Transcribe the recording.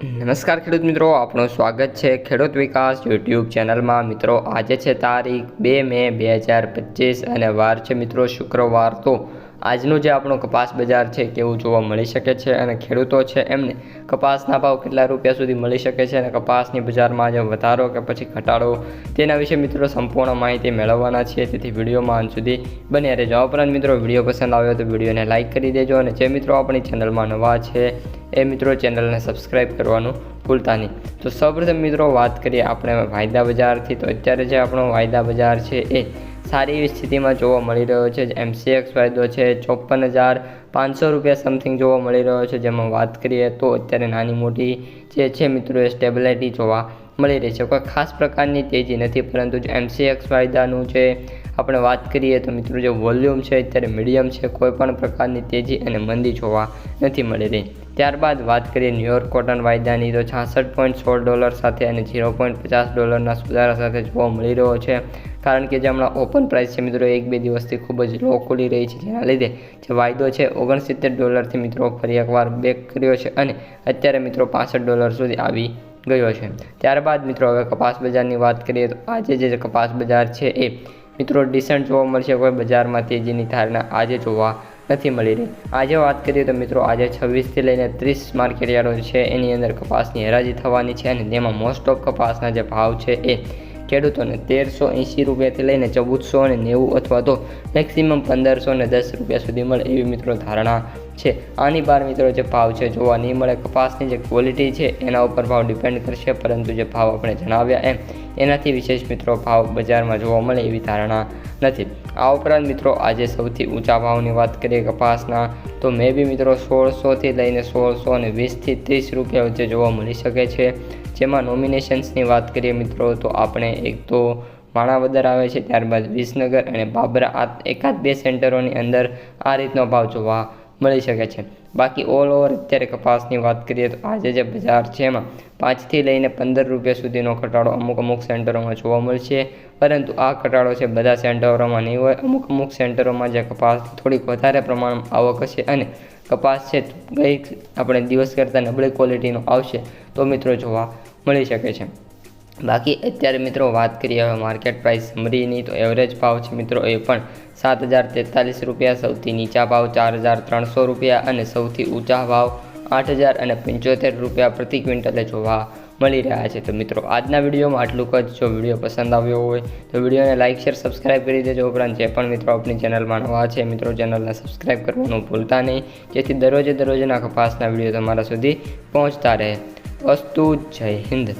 નમસ્કાર ખેડૂત મિત્રો આપણું સ્વાગત છે ખેડૂત વિકાસ યુટ્યુબ ચેનલમાં. મિત્રો, આજે છે તારીખ બે મે બે હજાર પચીસ અને વાર છે મિત્રો શુક્રવાર તો આજનું જે આપણું કપાસ બજાર છે કેવું જોવા મળી શકે છે અને ખેડૂતો છે એમને કપાસના ભાવ કેટલા રૂપિયા સુધી મળી શકે છે અને કપાસની બજારમાં જે વધારો કે પછી ઘટાડો તેના વિશે મિત્રો સંપૂર્ણ માહિતી મેળવવાના છીએ. તેથી વિડીયોમાં અંત સુધી બન્યા રહેજો. ઉપરાંત મિત્રો વીડિયો પસંદ આવ્યો તો વિડીયોને લાઇક કરી દેજો અને જે મિત્રો આપણી ચેનલમાં નવા છે એ મિત્રો ચેનલને સબસ્ક્રાઈબ કરવાનું ભૂલતા નહીં. તો સૌપ્રથમ મિત્રો વાત કરીએ આપણે વાયદા બજારથી. તો અત્યારે જે આપણો વાયદા બજાર છે એ સારી એવી સ્થિતિમાં જોવા મળી રહ્યો છે. એમસીએક્સ વાયદો છે, ચોપન હજાર પાંચસો રૂપિયા સમથિંગ જોવા મળી રહ્યો છે. જેમાં વાત કરીએ તો અત્યારે નાની મોટી જે છે મિત્રો, એ સ્ટેબિલિટી જોવા મળી રહી છે. કોઈ ખાસ પ્રકારની તેજી નથી, પરંતુ એમસીએક્સ વાયદાનું જે આપણે વાત કરીએ તો મિત્રો, જે વોલ્યુમ છે, અત્યારે મીડિયમ છે કોઈપણ પ્રકારની તેજી અને મંદી જોવા નથી મળી રહી. ત્યારબાદ વાત કરીએ ન્યુયોર્ક કોટન વાયદાની, તો છાસઠ પોઈન્ટ સોળ ડોલર સાથે અને ઝીરો પોઈન્ટ પચાસ ડોલરના સુધારા સાથે જોવા મળી રહ્યો છે. કારણ કે જે હમણાં ઓપન પ્રાઇસ છે મિત્રો એક બે દિવસથી ખૂબ જ લો ખુલી રહી છે. જેના લીધે જે વાયદો છે, ઓગણસિત્તેર ડોલરથી મિત્રો ફરી એકવાર બેક કર્યો છે અને અત્યારે મિત્રો પાસઠ ડોલર સુધી આવી ગયો છે. ત્યારબાદ મિત્રો, હવે કપાસ બજારની વાત કરીએ તો આજે જે કપાસ બજાર છે, એ મિત્રો ડિસન્ટ જોવા મળશે. કોઈ બજારમાં તેજીની ધારણા આજે જોવા નથી મળી રહી. આજે વાત કરીએ તો મિત્રો, આજે છવ્વીસથી લઈને ત્રીસ માર્કેટ યાર્ડો છે, એની અંદર કપાસની હરાજી થવાની છે અને તેમાં મોસ્ટ ઓફ કપાસના જે ભાવ છે એ ખેડૂતોને તેરસો એંસી રૂપિયાથી લઈને ચૌદસો અને નેવું અથવા તો મેક્સિમમ પંદરસો ને દસ રૂપિયા સુધી મળે એવી મિત્રો ધારણા છે. આની બાર મિત્રો, જે ભાવ છે, જોવા નહીં મળે. કપાસની જે ક્વોલિટી છે, એના ઉપર ભાવ ડિપેન્ડ કરશે. પરંતુ જે ભાવ આપણે જણાવ્યા એમ એનાથી વિશેષ મિત્રો ભાવ બજારમાં જોવા મળે એવી ધારણા નથી. આ ઉપરાંત મિત્રો આજે સૌથી ઊંચા ભાવની વાત કરીએ કપાસના, તો મે બી મિત્રો સોળસોથી લઈને સોળસો અને વીસથી ત્રીસ રૂપિયા વચ્ચે જોવા મળી શકે છે. જેમાં નોમિનેશન્સની વાત કરીએ મિત્રો, તો આપણે એક તો માણાવદર આવે છે, ત્યારબાદ વિસનગર અને બાબરા આ એકાદ બે સેન્ટરોની અંદર આ રીતનો ભાવ જોવા મળી શકે છે. બાકી ઓલ ઓવર અત્યારે કપાસની વાત કરીએ તો આજે જે બજાર છે એમાં પાંચથી લઈને પંદર રૂપિયા સુધીનો ઘટાડો અમુક અમુક સેન્ટરોમાં જોવા મળશે. પરંતુ આ ઘટાડો છે બધા સેન્ટરોમાં નહીં હોય. અમુક અમુક સેન્ટરોમાં જે કપાસ થોડીક વધારે પ્રમાણમાં આવક હશે અને કપાસ છે ગઈ આપણે દિવસ કરતાં નબળી ક્વોલિટીનો આવશે તો મિત્રો જોવા મળી શકે છે. બાકી અત્યારે મિત્રો વાત કરીએ હવે માર્કેટ પ્રાઇસ સમરીની તો એવરેજ ભાવ છે મિત્રો એ પણ સાત હજાર તેતાલીસ રૂપિયા, સૌથી નીચા ભાવ ચાર હજાર ત્રણસો રૂપિયા અને સૌથી ઊંચા ભાવ આઠ હજાર અને પંચોતેર રૂપિયા પ્રતિ ક્વિન્ટલે જોવા મળી રહ્યા છે. તો મિત્રો આજના વિડીયોમાં આટલું જ. જો વીડિયો પસંદ આવ્યો હોય તો વિડીયોને લાઇક શેર સબસ્ક્રાઇબ કરી દેજો, ઉપરાંત જે પણ મિત્રો આપણી ચેનલમાં નવા છે મિત્રો ચેનલને સબસ્ક્રાઇબ કરવાનું ભૂલતા નહીં. જેથી દરરોજે દરરોજના કપાસના વીડિયો તમારા સુધી પહોંચતા રહે. અસ્તુ જય હિન્દ.